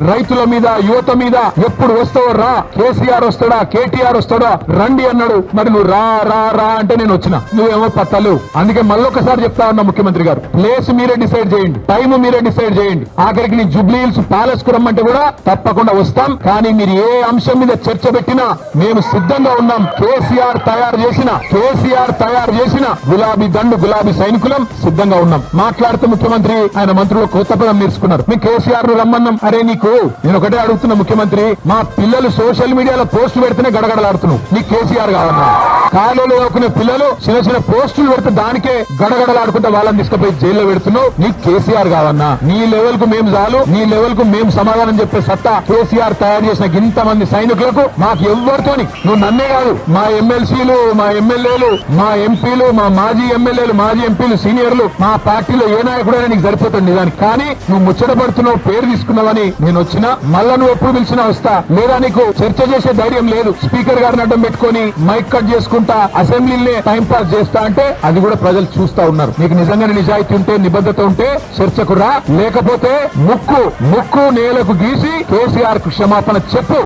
రైతుల మీద యువత మీద ఎప్పుడు వస్తావో రా. కేసీఆర్ వస్తాడా కేటీఆర్ వస్తాడా? రండి అన్నాడు. మరి నువ్వు రా రా రా అంటే నేను వచ్చిన. నువ్వేమో పత్తలు. అందుకే మళ్ళొకసారి చెప్తా ఉన్నా ముఖ్యమంత్రి గారు. ప్లేస్ మీరే డిసైడ్ చేయండి. టైం మీరే డిసైడ్ చేయండి. ఆఖరికి నీ జూబ్లీ హిల్స్ ప్యాలెస్కు రమ్మంటే కూడా తప్పకుండా వస్తాం. కానీ మీరు ఏ అంశం మీద చర్చ పెట్టినా మేము సిద్ధంగా ఉన్నాం. కేసీఆర్ తయారు చేసిన కేసీఆర్ తయారు చేసిన గులాబీ దండు గులాబీ సైనికులం సిద్ధంగా ఉన్నాం. మాట్లాడుతూ ముఖ్యమంత్రి ఆయన మంత్రులు కొత్త పదం నేర్చుకున్నారు. మీ కేసీఆర్ను రమ్మన్నాం. అరే నీకు నేను ఒకటే అడుగుతున్నా ముఖ్యమంత్రి మా పిల్లలు సోషల్ మీడియాలో పోస్టులు పెడితేనే గడగడలాడుతున్నావు. నీ కేసీఆర్ కావాలన్నా కాలేలో చదువుకునే పిల్లలు చిన్న చిన్న పోస్టులు పెడితే దానికే గడగడలాడుకుంటే వాళ్ళని తీసుకుపోయి జైల్లో పెడుతున్నావు. నీ కేసీఆర్ కావన్నా నీ లెవెల్కు మేము చాలు నీ లెవెల్కు మేము సమాధానం చెప్పే సత్తా కేసీఆర్ తయారు చేసిన ఇంతమంది సైనికులకు మాకు ఎవరితోని నువ్వు నన్నే కాదు మా ఎమ్మెల్సీలు మా ఎమ్మెల్యేలు మా ఎంపీలు మా మాజీ ఎమ్మెల్యేలు మాజీ ఎంపీలు సీనియర్లు మా పార్టీలో ఏ నాయకుడైనా నీకు సరిపోతుంది దానికి కానీ నువ్వు ముచ్చట పడుతున్నావు పేరు తీసుకున్నావని నేను వచ్చినా మళ్ళా నువ్వు ఎప్పుడు పిలిచినా వస్తా. లేదా నీకు చర్చ చేసే ధైర్యం లేదు. స్పీకర్ గారిని అడ్డం పెట్టుకొని మైక్ కట్ చేసుకుంటా అసెంబ్లీనే టైం పాస్ చేస్తా అంటే అది కూడా ప్రజలు చూస్తా ఉన్నారు. నీకు నిజంగానే నిజాయితీ ఉంటే నిబద్ధత ఉంటే చర్చకు రా. లేకపోతే ముక్కు ముక్కు నేలకు గీసి కేసీఆర్కు క్షమాపణ చెప్పు.